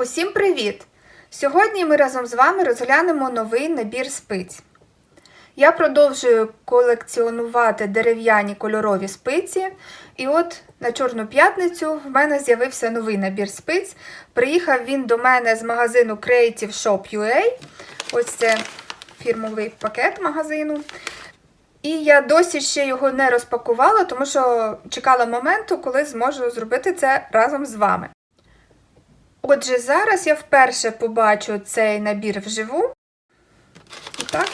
Усім привіт! Сьогодні ми разом з вами розглянемо новий набір спиць. Я продовжую колекціонувати дерев'яні кольорові спиці, і от на Чорну п'ятницю в мене з'явився новий набір спиць. Приїхав він до мене з магазину Creative Shop UA. Ось це фірмовий пакет магазину. І я досі ще його не розпакувала, тому що чекала моменту, коли зможу зробити це разом з вами. Отже, зараз я вперше побачу цей набір вживу. І так,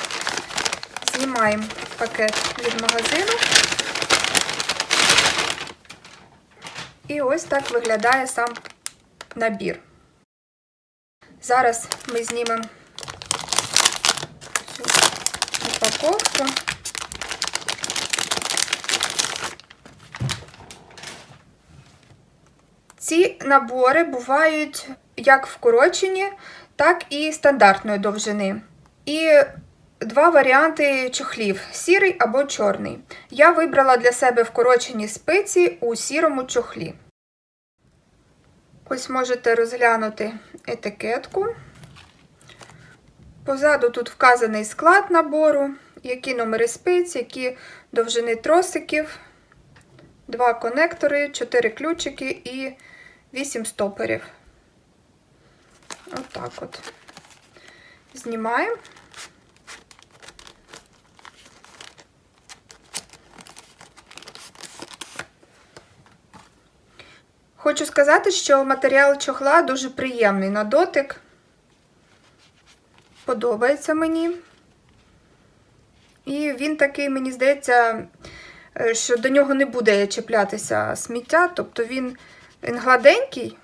знімаємо пакет від магазину. І ось так виглядає сам набір. Зараз ми знімемо цю упаковку. Ці набори бувають як вкорочені, так і стандартної довжини. І два варіанти чохлів сірий або чорний. Я вибрала для себе вкорочені спиці у сірому чохлі. Ось можете розглянути етикетку. Позаду тут вказаний склад набору, які номери спиць, які довжини тросиків, два конектори, 4 ключики і 8 стоперів. Отак от, от. Знімаємо. Хочу сказати, що матеріал чохла дуже приємний на дотик. Подобається мені. І він такий, мені здається, що до нього не буде чіплятися сміття, тобто він, він гладенький.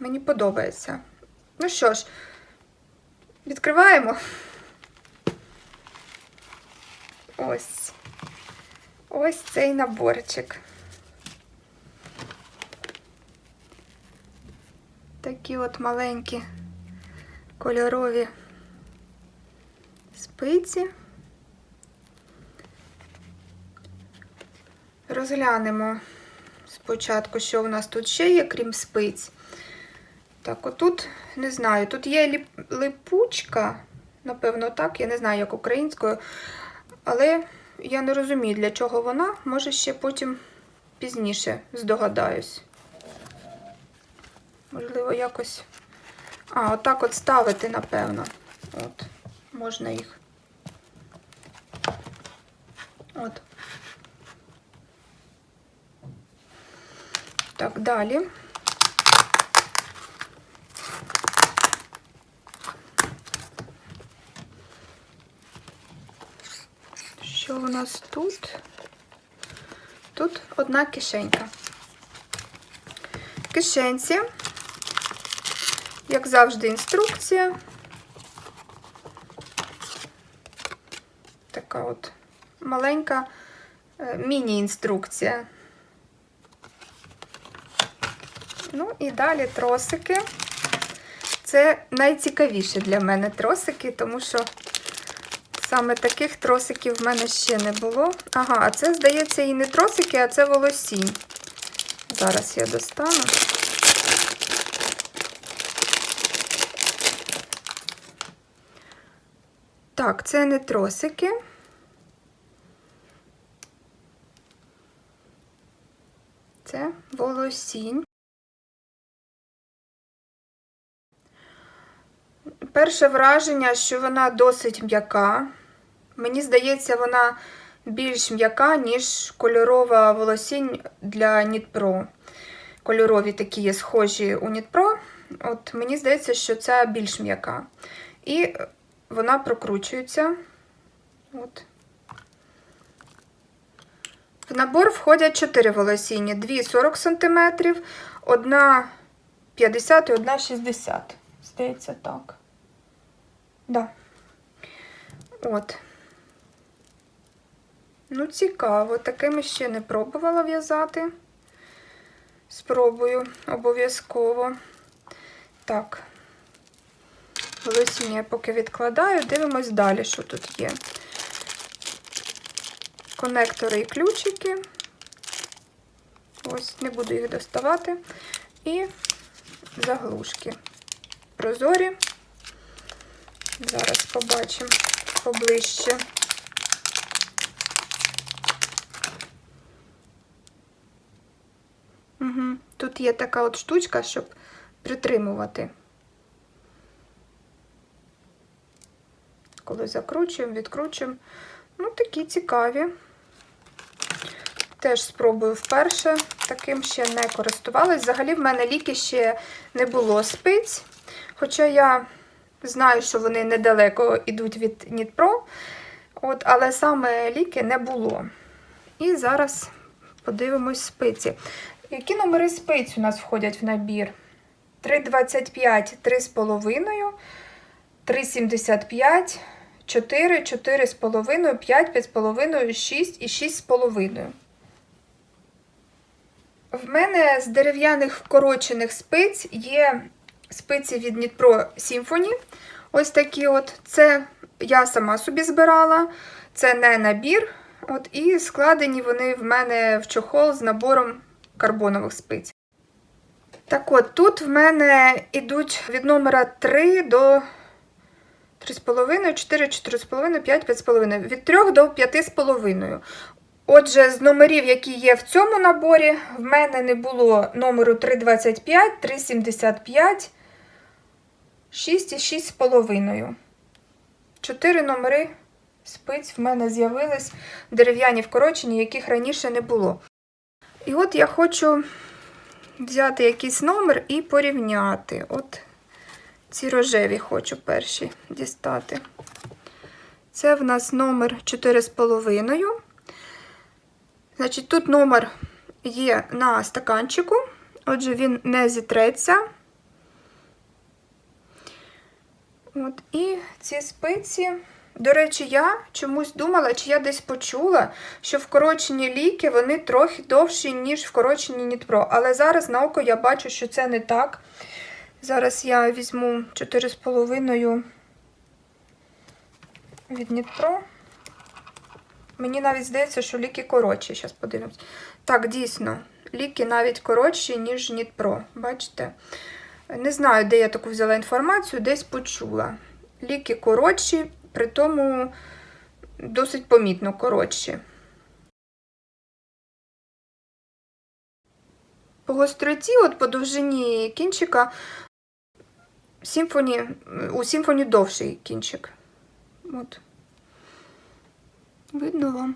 Мені подобається. Ну що ж, відкриваємо. Ось. Ось цей наборчик. Такі от маленькі кольорові спиці. Розглянемо спочатку, що у нас тут ще є, крім спиць. Так, отут, не знаю, тут є липучка, напевно, так, я не знаю, як українською, але я не розумію, для чого вона, може ще потім пізніше здогадаюсь. Можливо, якось. А, отак от ставити, напевно. От, можна їх. От. Так, далі. Що у нас тут? Тут одна кишенька. Кишенці, як завжди, інструкція. Така от маленька е, міні-інструкція. Ну і далі тросики. Це найцікавіше для мене тросики, тому що саме таких тросиків в мене ще не було. Ага, а це, здається, і не тросики, а це волосінь. Зараз я достану. Так, це не тросики. Це волосінь. Перше враження, що вона досить м'яка. Мені здається, вона більш м'яка, ніж кольорова волосінь для Нітпро. Кольорові такі є схожі у Нітпро. От Мені здається, що ця більш м'яка. І вона прокручується. От. В набор входять 4 волосіння, 2 40 см, одна 50 і одна 60 Здається, так. Да. От. Ну, цікаво, такими ще не пробувала в'язати. Спробую обов'язково. Так, волосіння я поки відкладаю, дивимось далі, що тут є. Конектори і ключики. Ось, не буду їх доставати. І заглушки. Прозорі. Зараз побачимо поближче. Угу. Тут є така от штучка, щоб притримувати. Коли закручуємо, відкручуємо. Ну, такі цікаві. Теж спробую вперше. Таким ще не користувалась. Взагалі, в мене ліки ще не було спиць. Хоча я знаю, що вони недалеко йдуть від Нітпро, от, але саме ліки не було. І зараз подивимось спиці. Які номери спиць у нас входять в набір? 3,25, 3,5, 3,75, 4, 4,5, 5, 5,5, 6 і 6,5. В мене з дерев'яних вкорочених спиць є спиці від Дніпро Symphony. Ось такі от. Це я сама собі збирала, це не набір. От, І складені вони в мене в чохол з набором карбонових спиць. Так от, тут в мене йдуть від номера 3 до 3,5, 4, 4,5, 5, 5,5. Від 3 до 5,5. Отже, з номерів, які є в цьому наборі, в мене не було номеру 325, 375, 6 і 6,5. Чотири номери спиць в мене з'явились дерев'яні вкорочені, яких раніше не було. І от я хочу взяти якийсь номер і порівняти. От ці рожеві хочу перші дістати. Це в нас номер 4,5. Значить, тут номер є на стаканчику, отже, він не зітреться. От, і ці спиці. До речі, я чомусь думала, чи я десь почула, що вкорочені ліки вони трохи довші, ніж вкорочені Нітпро. Але зараз на око я бачу, що це не так. Зараз я візьму 4,5 від Нітпро. Мені навіть здається, що ліки коротші. Зараз подивимось. Так, дійсно, ліки навіть коротші, ніж Нітпро. Бачите? Не знаю, де я таку взяла інформацію, десь почула. Ліки коротші, при тому досить помітно коротші. По гостроті, от по довжині кінчика, симфоні, у симфоні довший кінчик. От. Видно вам?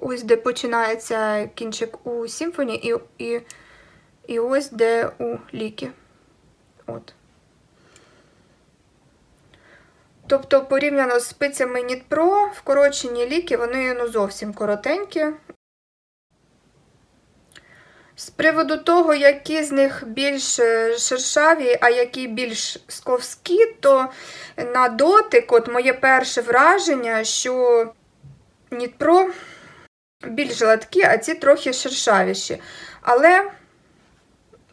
Ось де починається кінчик у симфоні і, і, і ось де у ліки. От. Тобто, порівняно з спицями Нітпро, вкорочені ліки, вони ну, зовсім коротенькі. З приводу того, які з них більш е, шершаві, а які більш сковські, то на дотик, от моє перше враження, що Нітпро більш гладкі, а ці трохи шершавіші. Але,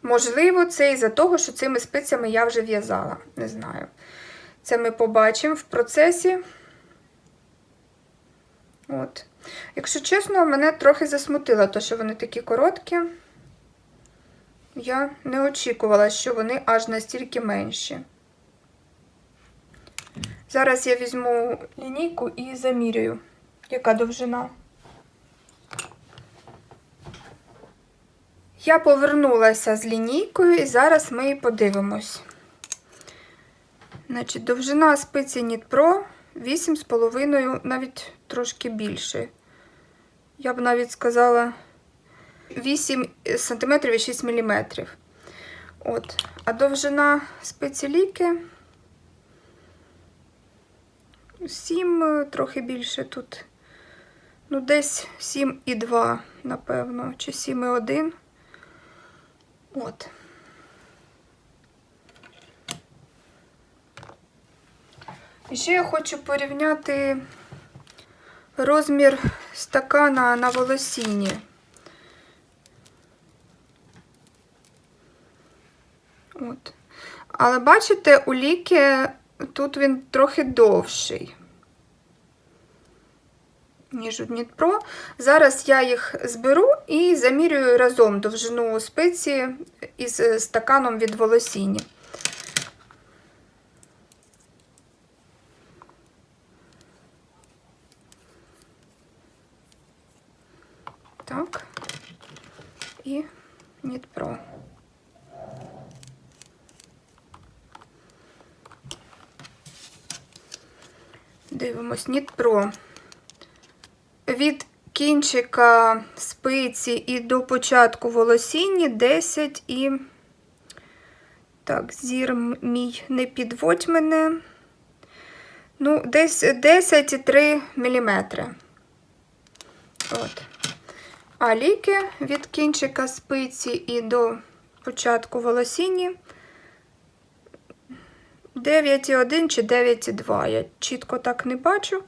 можливо, це із-за того, що цими спицями я вже в'язала. Не знаю. Це ми побачимо в процесі. От. Якщо чесно, мене трохи засмутило, те, що вони такі короткі. Я не очікувала, що вони аж настільки менші. Зараз я візьму лінійку і замірюю, яка довжина. Я повернулася з лінійкою і зараз ми її подивимось. Значить, довжина спиці Нітпро 8,5, навіть трошки більше. Я б навіть сказала 8 см і 6 мм. От. А довжина спиці ліки 7, трохи більше тут. Ну, десь 7,2, напевно, чи 7,1. От. Ще я хочу порівняти розмір стакана на волосіні. От. Але бачите, у ліки тут він трохи довший. Ніж у Дніпро. Зараз я їх зберу і замірюю разом довжину спиці із стаканом від волосіння. Так. І Дніпро. Дивимось Дніпро. Від кінчика спиці і до початку волосіння 10 і. Так, зір мій не підводь мене. Ну, десь 10,3 мм. От. А ліки від кінчика спиці і до початку волосіння 9,1 чи 9,2. Я чітко так не бачу.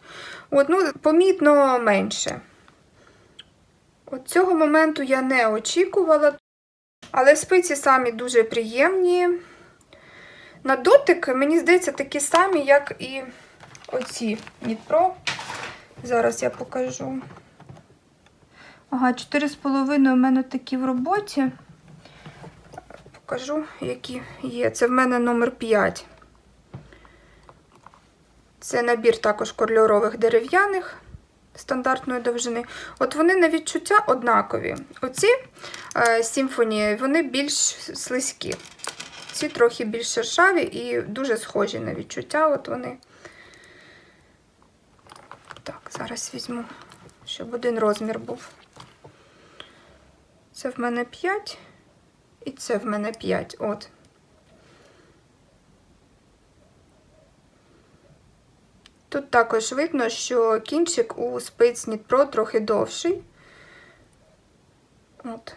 От, ну, помітно менше. От цього моменту я не очікувала, але спиці самі дуже приємні. На дотик, мені здається, такі самі, як і оці Дніпро. Зараз я покажу. Ага, 4,5 у мене такі в роботі. Покажу, які є. Це в мене номер 5. Це набір також кольорових дерев'яних стандартної довжини. От вони на відчуття однакові. Оці е, вони більш слизькі. Ці трохи більш шершаві і дуже схожі на відчуття. От вони. Так, зараз візьму, щоб один розмір був. Це в мене 5 і це в мене 5. От. Тут також видно, що кінчик у спиць Дніпро трохи довший. От.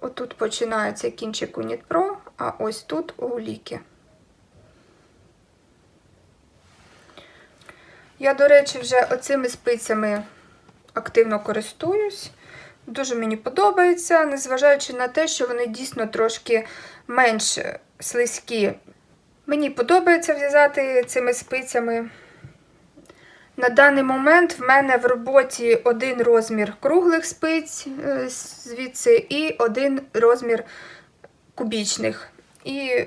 Отут починається кінчик у Дніпро, а ось тут у ліки. Я, до речі, вже оцими спицями активно користуюсь. Дуже мені подобається, незважаючи на те, що вони дійсно трошки менш слизькі. Мені подобається в'язати цими спицями. На даний момент в мене в роботі один розмір круглих спиць е, звідси і один розмір кубічних. І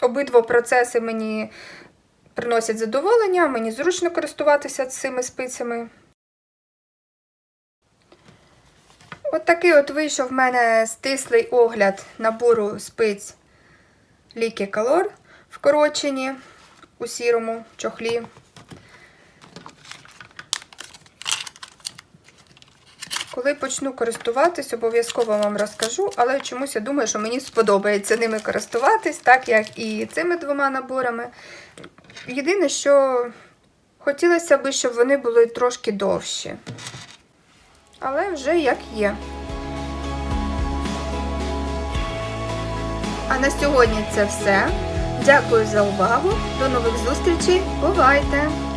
обидва процеси мені приносять задоволення, мені зручно користуватися цими спицями. От такий от вийшов в мене стислий огляд набору спиць Ліки Color вкорочені у сірому чохлі. Коли почну користуватись, обов'язково вам розкажу, але чомусь я думаю, що мені сподобається ними користуватись, так як і цими двома наборами. Єдине, що хотілося б, щоб вони були трошки довші. Але вже як є. А на сьогодні це все. Дякую за увагу. До нових зустрічей. Бувайте!